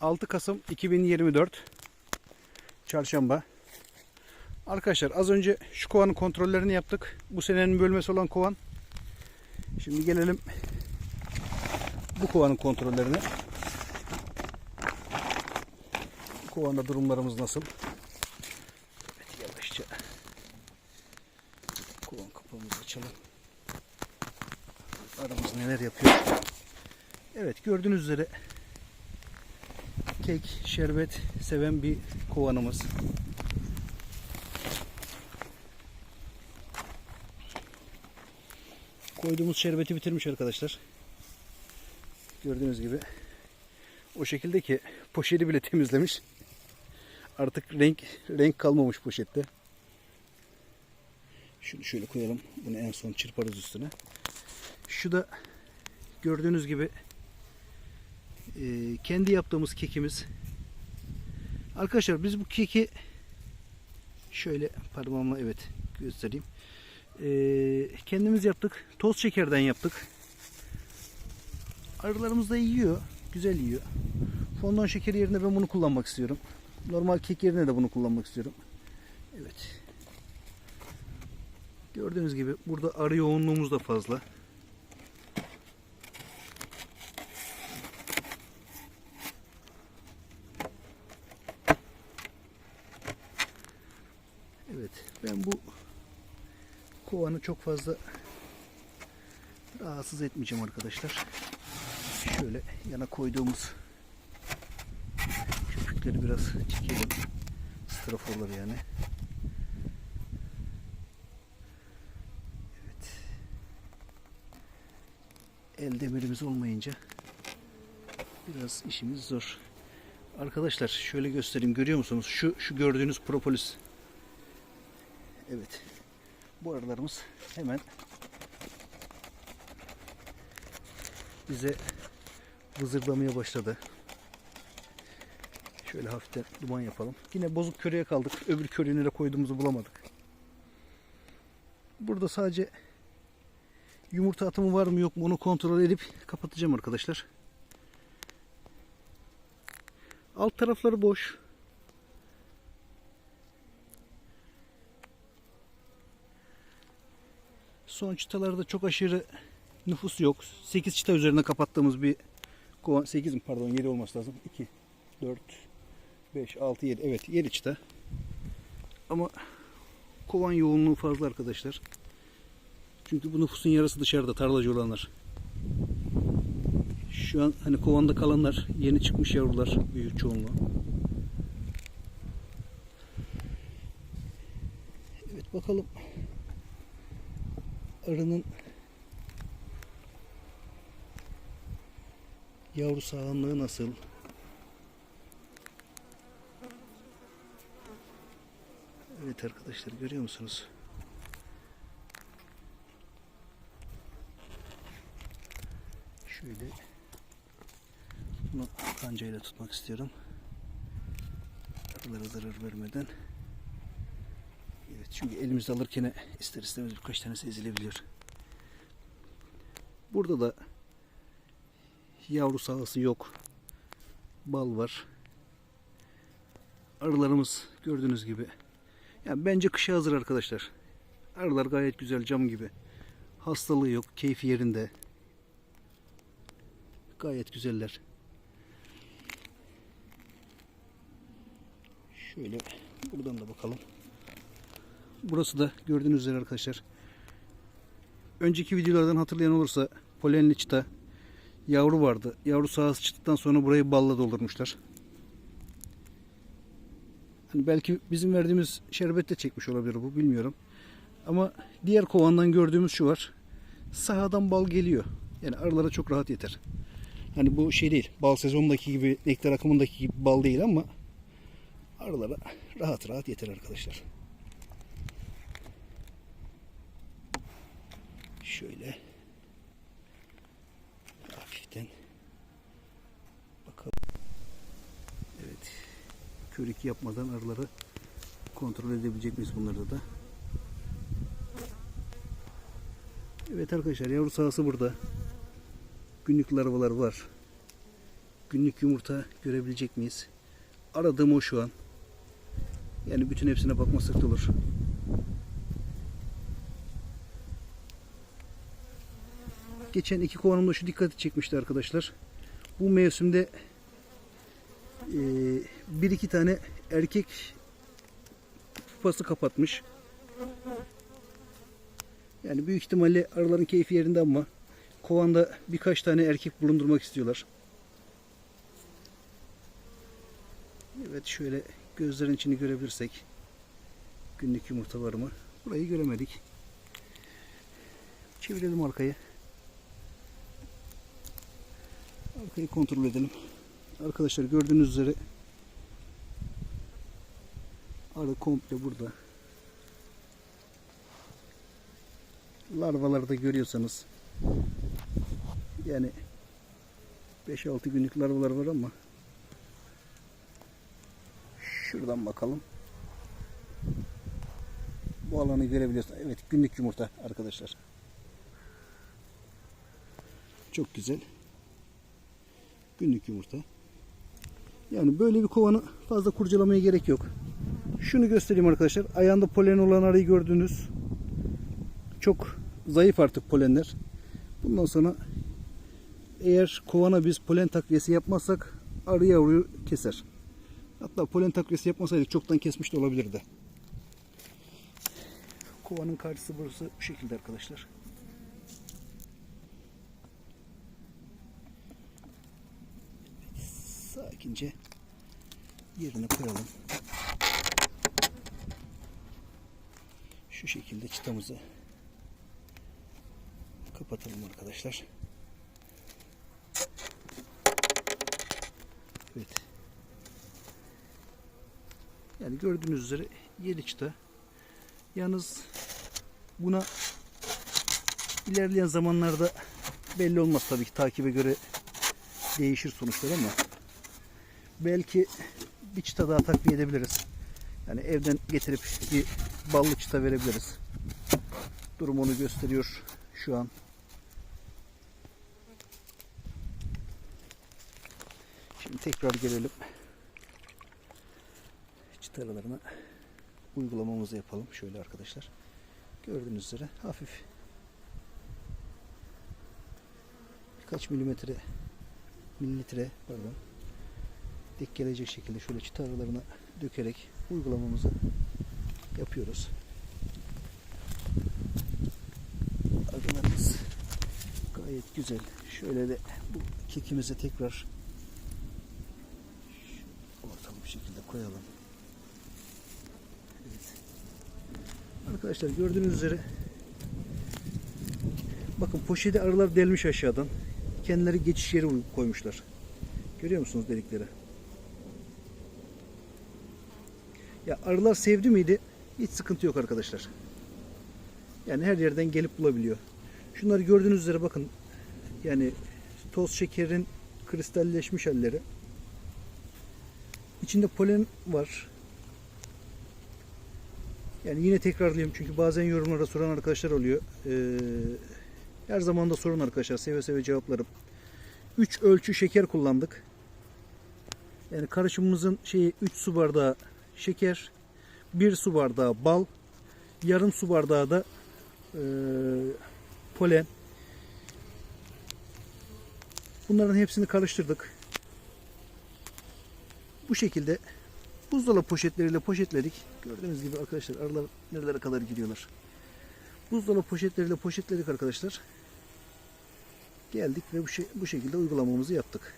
6 Kasım 2024 Çarşamba. Arkadaşlar az önce şu kovanın kontrollerini yaptık. Bu senenin bölmesi olan kovan. Şimdi gelelim bu kovanın kontrollerine. Bu kovanda durumlarımız nasıl? Evet yavaşça kovan kapağımızı açalım. Aramız neler yapıyor? Evet gördüğünüz üzere kek, şerbet seven bir kovanımız. Koyduğumuz şerbeti bitirmiş arkadaşlar. Gördüğünüz gibi. O şekilde ki poşeti bile temizlemiş. Artık renk renk kalmamış poşette. Şunu şöyle koyalım. Bunu en son çırparız üstüne. Şu da gördüğünüz gibi e, kendi yaptığımız kekimiz. Arkadaşlar biz bu keki şöyle parmağımla evet göstereyim. E, kendimiz yaptık. Toz şekerden yaptık. Arılarımız da yiyor. Güzel yiyor. Fondant şekeri yerine ben bunu kullanmak istiyorum. Normal kek yerine de bunu kullanmak istiyorum. Evet. Gördüğünüz gibi burada arı yoğunluğumuz da fazla. Evet ben bu kovanı çok fazla rahatsız etmeyeceğim arkadaşlar. Şöyle yana koyduğumuz köpükleri biraz çekelim. Straforları yani. Evet. El demirimiz olmayınca biraz işimiz zor. Arkadaşlar şöyle göstereyim. Görüyor musunuz? Şu şu gördüğünüz propolis. Evet. Bu arılarımız hemen bize vızırdamaya başladı. Şöyle hafiften duman yapalım. Yine bozuk köreye kaldık. Öbür köreği nereye koyduğumuzu bulamadık. Burada sadece yumurta atımı var mı yok mu onu kontrol edip kapatacağım arkadaşlar. Alt tarafları boş. Son çıtalarda çok aşırı nüfus yok. 8 çıta üzerine kapattığımız bir kovan. 8 mi pardon 7 olması lazım. 2, 4, 5, 6, 7. Evet 7 çıta. Ama kovan yoğunluğu fazla arkadaşlar. Çünkü bu nüfusun yarısı dışarıda tarlacı olanlar. Şu an hani kovanda kalanlar yeni çıkmış yavrular büyük çoğunluğu. Evet bakalım arının yavru sağlamlığı nasıl? Evet arkadaşlar görüyor musunuz? Şöyle bunu kancayla tutmak istiyorum. Arılara zarar vermeden. Evet çünkü elimizde alırken ister istemez birkaç tanesi ezilebiliyor. Burada da yavru sahası yok. Bal var. Arılarımız gördüğünüz gibi. Yani bence kışa hazır arkadaşlar. Arılar gayet güzel cam gibi. Hastalığı yok. Keyfi yerinde. Gayet güzeller. Şöyle buradan da bakalım. Burası da gördüğünüz üzere arkadaşlar. Önceki videolardan hatırlayan olursa polenli çıta yavru vardı. Yavru sahası çıktıktan sonra burayı balla doldurmuşlar. Hani belki bizim verdiğimiz şerbetle çekmiş olabilir bu bilmiyorum. Ama diğer kovandan gördüğümüz şu var. Sahadan bal geliyor. Yani arılara çok rahat yeter. Hani bu şey değil. Bal sezonundaki gibi, nektar akımındaki gibi bal değil ama arılara rahat rahat yeter arkadaşlar. Şöyle hafiften bakalım. Evet. Körük yapmadan arıları kontrol edebilecek miyiz bunlarda da? Evet arkadaşlar yavru sahası burada. Günlük larvalar var. günlük yumurta görebilecek miyiz? Aradığım o şu an. Yani bütün hepsine bakmasak da olur. Geçen iki kovanımda şu dikkati çekmişti arkadaşlar. Bu mevsimde e, bir iki tane erkek kupası kapatmış. Yani büyük ihtimalle arıların keyfi yerinde ama kovanda birkaç tane erkek bulundurmak istiyorlar. Evet şöyle gözlerin içini görebilirsek günlük yumurtalarımı. Burayı göremedik. Çevirelim arkayı. Arkayı kontrol edelim. Arkadaşlar gördüğünüz üzere arı komple burada. Larvaları da görüyorsanız yani 5-6 günlük larvalar var ama şuradan bakalım. Bu alanı görebiliyorsunuz. Evet günlük yumurta arkadaşlar. Çok güzel. Günlük yumurta. Yani böyle bir kovanı fazla kurcalamaya gerek yok. Şunu göstereyim arkadaşlar. Ayağında polen olan arıyı gördünüz. Çok zayıf artık polenler. Bundan sonra eğer kovana biz polen takviyesi yapmazsak arı yavruyu keser. Hatta polen takviyesi yapmasaydık çoktan kesmiş de olabilirdi. Kovanın karşısı burası bu şekilde arkadaşlar. Sakince yerine koyalım. Şu şekilde çıtamızı kapatalım arkadaşlar. Evet. Yani gördüğünüz üzere 7 çıta. Yalnız buna ilerleyen zamanlarda belli olmaz tabii ki takibe göre değişir sonuçlar ama belki bir çıta daha takviye edebiliriz. Yani evden getirip bir ballı çıta verebiliriz. Durum onu gösteriyor şu an. Şimdi tekrar gelelim. Çıta aralarına uygulamamızı yapalım. Şöyle arkadaşlar. Gördüğünüz üzere hafif birkaç milimetre mililitre pardon dik gelecek şekilde şöyle çıta aralarına dökerek uygulamamızı yapıyoruz. Arılarımız gayet güzel. Şöyle de bu kekimizi tekrar şu ortalı bir şekilde koyalım. Evet. Arkadaşlar gördüğünüz üzere bakın poşeti arılar delmiş aşağıdan. Kendileri geçiş yeri koymuşlar. Görüyor musunuz delikleri? Ya arılar sevdi miydi? Hiç sıkıntı yok arkadaşlar. Yani her yerden gelip bulabiliyor. Şunları gördüğünüz üzere bakın. Yani toz şekerin kristalleşmiş halleri. İçinde polen var. Yani yine tekrarlayayım çünkü bazen yorumlara soran arkadaşlar oluyor. Ee, her zaman da sorun arkadaşlar. Seve seve cevaplarım. 3 ölçü şeker kullandık. Yani karışımımızın şeyi 3 su bardağı şeker, 1 su bardağı bal, yarım su bardağı da e, polen. Bunların hepsini karıştırdık. Bu şekilde buzdolabı poşetleriyle poşetledik. Gördüğünüz gibi arkadaşlar arılar nerelere kadar gidiyorlar. Buzdolabı poşetleriyle poşetledik arkadaşlar. Geldik ve bu, şey, bu şekilde uygulamamızı yaptık.